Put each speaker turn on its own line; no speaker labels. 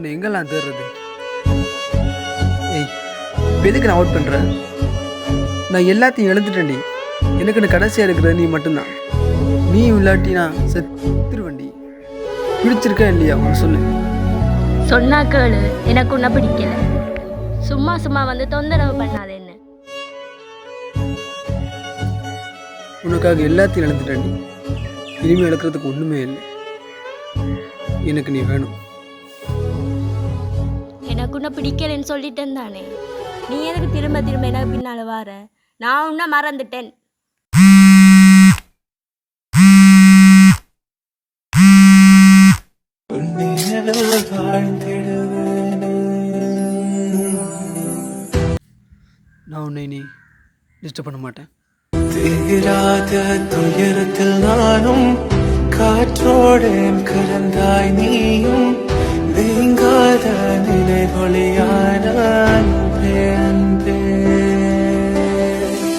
உன்னை எங்கெல்லாம் தேடுறது? ஏய் எதுக்கு நான் அவுட் பண்ணுறேன் நான் எல்லாத்தையும் எழுந்துட்டேன்டி எனக்குன்னு கடைசியாக இருக்கிறது நீ மட்டும்தான். நீ இல்லாட்டி நான் செத்துருவண்டி பிடிச்சிருக்கா இல்லையா? உனக்கு சொல்லு.
சொன்னா கேளு. எனக்கு உன்னை பிடிக்கல. சும்மா சும்மா வந்து தொந்தரவு பண்ணாத என்ன?
உனக்காக எல்லாத்தையும் இழந்துட்டேன்டி இனிமேல் இழக்கிறதுக்கு ஒன்றுமே இல்லை. எனக்கு நீ வேணும்.
எனக்கு உன்னை பிடிக்கலன்னு சொல்லிட்டேன் தானே. நீ எதுக்கு திரும்ப திரும்ப எனக்கு பின்னால வார? நான் உன்னை மறந்துட்டேன்.
நான் உன்னை நீ டிஸ்டர்ப் பண்ண மாட்டேன்.
தீராத துயரத்தில் நானும் காற்றோடேன் கலந்தாய் நீயும் ಹೊಳೆಯ